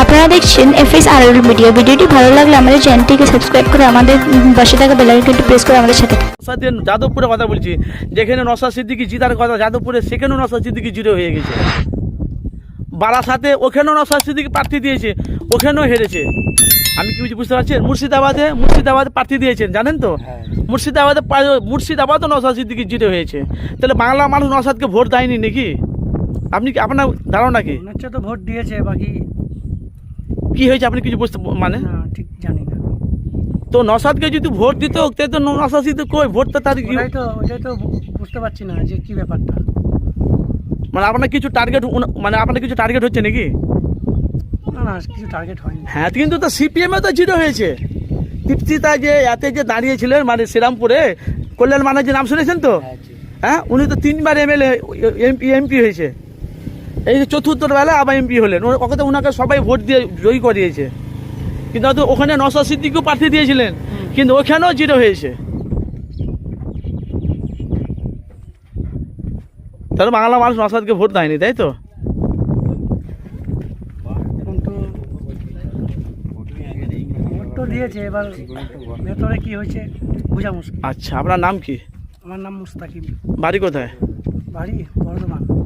আপনারা দেখছেন F S আর media. ভিডিওটি ভালো লাগলে আমাদের চ্যানেলটিকে সাবস্ক্রাইব করে আমাদের পাশে থাকা বেলাইকনটি প্রেস করে আমাদের সাথে থাকুন। নসাদের যাদবপুরে কথা বলছি। যেখানে নসা সিদ্দিকি জিতার কথা যাদবপুরে সেখানেও নসা সিদ্দিকি জিরো হয়ে গেছে। বারাসাতে ওখানেও নসা সিদ্দিকি প্রার্থী দিয়েছে ওখানেও হেরেছে। আমি কি বুঝি বুঝতে পারছেন মুর্শিদাবাদে মুর্শিদাবাদে প্রার্থী দিয়েছেন জানেন তো? মুর্শিদাবাদে প্রায়- মুর্শিদাবাদও নসা সিদ্দিকি জিরো হয়েছে। তাহলে বাংলা মানুষ নসাদকে ভোট দেয়নি নাকি? আপনি কি আপনার ধারণা কি হচ্ছে তো ভোট দিয়েছে বাকি কি হয়েছে আপনি কিছু বুঝতে মানে? ঠিক জানি না। তো নসাদকে যদি ভোট দিত তো নসাদ সিদ্দিক কই? ভোটটা তার কি ওটাই তো ওটাই তো বুঝতে পারছি না যে কি ব্যাপারটা। মানে আপনার কিছু টার্গেট মানে আপনার কিছু টার্গেট হচ্ছে নাকি? না না কিছু টার্গেট হয়নি। হ্যাঁ কিন্তু তো সিপিএমে তো জিরো হয়েছে। দীপ্তিতা যে এতে যে দাঁড়িয়েছিলেন মানে শ্রীরামপুরে কল্যাণ মানের যে নাম শুনেছেন তো? হ্যাঁ উনি তো তিনবার এমএলএ এমপি এমপি হয়েছে। এই যে চতুর্থ বেলা আবার এমপি হলেন। ও- ওকে তো ওনাকে সবাই ভোট দিয়ে জয়ী করিয়েছে। কিন্তু হয়তো ওখানে নশা সিদ্দিকও প্রার্থী দিয়েছিলেন। কিন্তু ওখানেও জিরো হয়েছে। তাহলে বাংলা মানুষ নসাদকে ভোট দেয়নি তাই তো? কিন্তু ভোট তো দিয়েছে এবার ভেতরে কি হয়েছে বোঝা মুশকিল। আচ্ছা আপনার নাম কি? আমার নাম মুস্তাকিম। বাড়ি কোথায়? বাড়ি বর্ধমান।